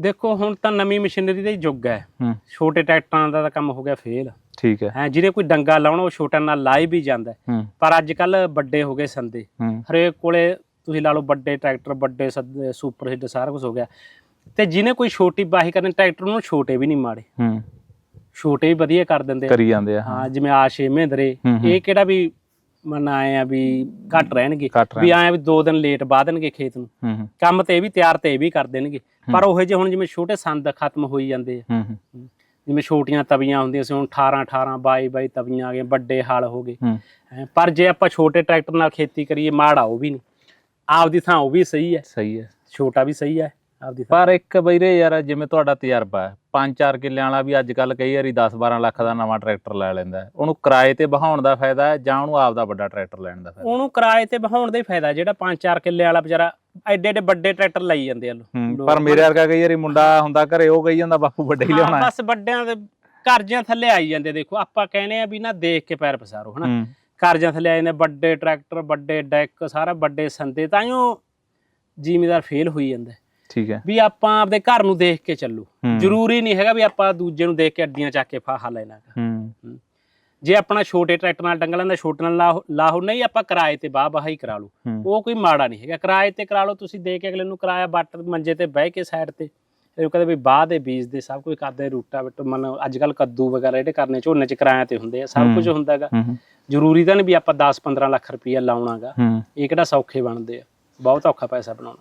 ਦੇਖੋ ਹੁਣ ਤਾਂ ਨਵੀਂ ਮਸ਼ੀਨਰੀ ਦਾ ਹੀ ਯੁੱਗ ਹੈ। ਹੂੰ। ਛੋਟੇ ਟਰੈਕਟਰਾਂ ਦਾ ਤਾਂ ਕੰਮ ਹੋ ਗਿਆ ਫੇਲ। ਠੀਕ ਹੈ। ਹੈ ਜਿਹਨੇ ਕੋਈ ਡੰਗਾ ਲਾਉਣਾ ਉਹ ਛੋਟਾ ਨਾਲ ਲਾਈ ਵੀ ਜਾਂਦਾ ਹੈ। ਹੂੰ। ਪਰ ਅੱਜ ਕੱਲ ਵੱਡੇ ਹੋ ਗਏ ਸੰਦੇ। ਹੂੰ। ਹਰੇਕ ਕੋਲੇ ਤੁਸੀਂ ਲਾ ਲਓ ਵੱਡੇ ਟਰੈਕਟਰ ਵੱਡੇ ਸੱਦੇ ਸੁਪਰ ਹਿੱਟ ਸਾਰਾ ਕੁਝ ਹੋ ਗਿਆ। ਤੇ ਜਿਹਨੇ ਕੋਈ ਛੋਟੀ ਬਾਹੀ ਕਰਨੀ ਟਰੈਕਟਰ ਨੂੰ ਛੋਟੇ ਵੀ ਨਹੀਂ ਮਾੜੇ। ਹੂੰ। ਛੋਟੇ ਵੀ ਵਧੀਆ ਕਰ ਦਿੰਦੇ ਆ। ਕਰੀ ਜਾਂਦੇ ਆ ਹਾਂ ਜਿਵੇਂ ਆਸ਼ੇ ਮਹਿੰਦਰੇ ਹੂੰ, ਹੂੰ। ਇਹ ਕਿਹੜਾ ਵੀ ਮਨ ਆਏ ਆ ਵੀ ਘੱਟ ਰਹਿਣਗੇ। ਘੱਟ ਵੀ ਆਏ ਆ ਵੀ ਦੋ ਦਿਨ ਲੇਟ ਬਾਹ ਦੇਣਗੇ ਖੇਤ ਨੂੰ। ਹੂੰ ਹੂੰ। ਕੰਮ ਤੇ ਇਹ ਵੀ ਤਿਆਰ ਤੇ ਇਹ ਵੀ ਕਰ ਦੇਣਗੇ। ਪਰ ਉਹ ਜਿਹੇ ਹੁਣ ਜਿਵੇਂ ਛੋਟੇ ਸੰਦ ਖਤਮ ਹੋਈ ਜਾਂਦੇ ਆ। ਹੂੰ ਹੂੰ। ਜਿਵੇਂ ਛੋਟੀਆਂ ਤਵੀਆਂ ਹੁੰਦੀਆਂ ਸੀ ਹੁਣ 18 18 22 22 ਤਵੀਆਂ ਆ ਗਈਆਂ ਵੱਡੇ ਹਲ ਹੋ ਗਏ। ਪਰ ਜੇ ਆਪਾਂ ਛੋਟੇ ਟਰੈਕਟਰ ਨਾਲ ਖੇਤੀ ਕਰੀਏ ਮਾੜਾ ਉਹ ਵੀ ਨਹੀਂ। ਆਪਦੀ ਥਾਂ ਉਹ ਵੀ ਸਹੀ ਹੈ। ਸਹੀ ਹੈ। ਛੋਟਾ ਵੀ ਸਹੀ ਹੈ। ਆਪਦੀ ਪਰ ਇੱਕ ਬਈਰੇ ਯਾਰ ਜਿਵੇਂ ਤੁਹਾਡਾ ਤਜਰਬਾ ਹੈ ਪੰਜ ਚਾਰ ਕਿੱਲਿਆਂ ਵਾਲਾ ਵੀ ਅੱਜ ਕੱਲ ਕਈ ਵਾਰੀ 10 12 ਲੱਖ ਦਾ ਨਵਾਂ ਟਰੈਕਟਰ ਲੈ ਲੈਂਦਾ ਹੈ। ਉਹਨੂੰ ਕਿਰਾਏ ਤੇ ਬਹਾਉਣ ਦਾ ਫਾਇਦਾ ਹੈ ਜਾਂ ਉਹਨੂੰ ਆਪਦਾ ਵੱਡਾ ਟਰੈਕਟਰ ਲੈਣ ਦਾ ਫਾਇਦਾ ਉਹਨੂੰ ਕਿਰਾਏ ਤੇ ਬਹਾਉਣ ਦਾ ਹੀ ਫਾਇਦਾ ਜਿਹੜਾ 5-4 ਕਿੱਲੇ ਵਾਲਾ ਵਿਚਾਰਾ ਐਡੇ ਐਡੇ ਵੱਡੇ ਟਰੈਕਟਰ ਲਈ ਜਾਂਦੇ ਆ ਹੂੰ। ਪਰ ਮੇਰੇ ਵਰਗਾ ਕਈ ਵਾਰੀ ਮੁੰਡਾ ਹੁੰਦਾ ਘਰੇ ਉਹ ਕਹੀ ਜਾਂਦਾ ਬਾਪੂ ਵੱਡਾ ਹੀ ਹਾਂ, ਲਿਆਉਣਾ ਹੈ ਬਸ ਵੱਡਿਆਂ ਦੇ ਕਰਜ਼ਿਆਂ ਥੱਲੇ ਆਈ ਜਾਂਦੇ ਦੇਖੋ ਆਪਾਂ ਕਹਿੰਦੇ ਆ ਵੀ ਨਾ ਦੇਖ ਕੇ ਪੈਰ ਪਸਾਰੋ ਹਨਾ ਹੂੰ ਕਰਜ਼ਿਆਂ ਥੱਲੇ ਆਏ ਨੇ ਵੱਡੇ ਟਰੈਕਟਰ ਵੱਡੇ ਡੈਕ ਸਾਰਾ ਵੱਡੇ ਸੰਦੇ ਤਾਂਿਓ ਜ਼ਿਮੀਦਾਰ ਫੇਲ ਹੋਈ ਜਾਂਦਾ ਹੈ। ਠੀਕ ਹੈ। ਵੀ ਆਪਾਂ ਆਪਦੇ ਘਰ ਨੂੰ ਦੇਖ ਕੇ ਚੱਲੋ। ਜ਼ਰੂਰੀ ਨਹੀਂ ਹੈਗਾ ਵੀ ਆਪਾਂ ਦੂਜੇ ਨੂੰ ਦੇਖ ਕੇ ਅੱਡੀਆਂ ਚੱਕ ਕੇ ਫਾਹਾ ਲੈਣਾ। ਹੂੰ। ਜੇ ਆਪਣਾ ਛੋਟੇ ਟਰੈਕਟਰ ਨਾਲ ਡੰਗਲਾਂ ਦਾ ਛੋਟੇ ਨਾਲ ਲਾਹੋ- ਨਹੀਂ ਆਪਾਂ ਕਿਰਾਏ ਤੇ ਬਾਹ ਬਾਹ ਹੀ ਕਰਾ ਲਓ ਉਹ ਕੋਈ ਮਾੜਾ ਨਹੀਂ ਹੈਗਾ। ਕਿਰਾਏ ਤੇ ਕਰਾ ਲਓ ਤੁਸੀਂ ਦੇ ਕੇ ਅਗਲੇ ਨੂੰ ਕਿਰਾਇਆ ਬੱਟ ਮੰਜੇ ਤੇ ਬਹਿ ਕੇ ਸਾਈਡ ਤੇ। ਇਹ ਕਹਿੰਦੇ ਵੀ ਬਾਹ ਦੇ ਬੀਜ ਦੇ ਸਭ ਕੁਝ ਕਰਦੇ ਰੂਟਾ ਬਿਟ ਮਨ ਅੱਜ ਕੱਲ ਕੱਦੂ ਵਗੈਰਾ ਜਿਹੜੇ ਕਰਨੇ ਝੋਨੇ ਚ ਕਿਰਾਇਆ ਤੇ ਹੁੰਦੇ ਆ ਸਭ। ਕੁਝ ਹੁੰਦਾ ਹੈਗਾ। ਹੂੰ ਜ਼ਰੂਰੀ ਤਾਂ ਨਹੀਂ ਵੀ ਆਪਾਂ 10 15 ਲੱਖ ਰੁਪਈਆ ਲਾਉਣਾਗਾ ਇਹ ਕਿਹੜਾ ਸੌਖੇ ਬਣਦੇ ਆ। ਬਹੁਤ ਔਖਾ ਪੈਸਾ ਬਣਾਉਣਾ।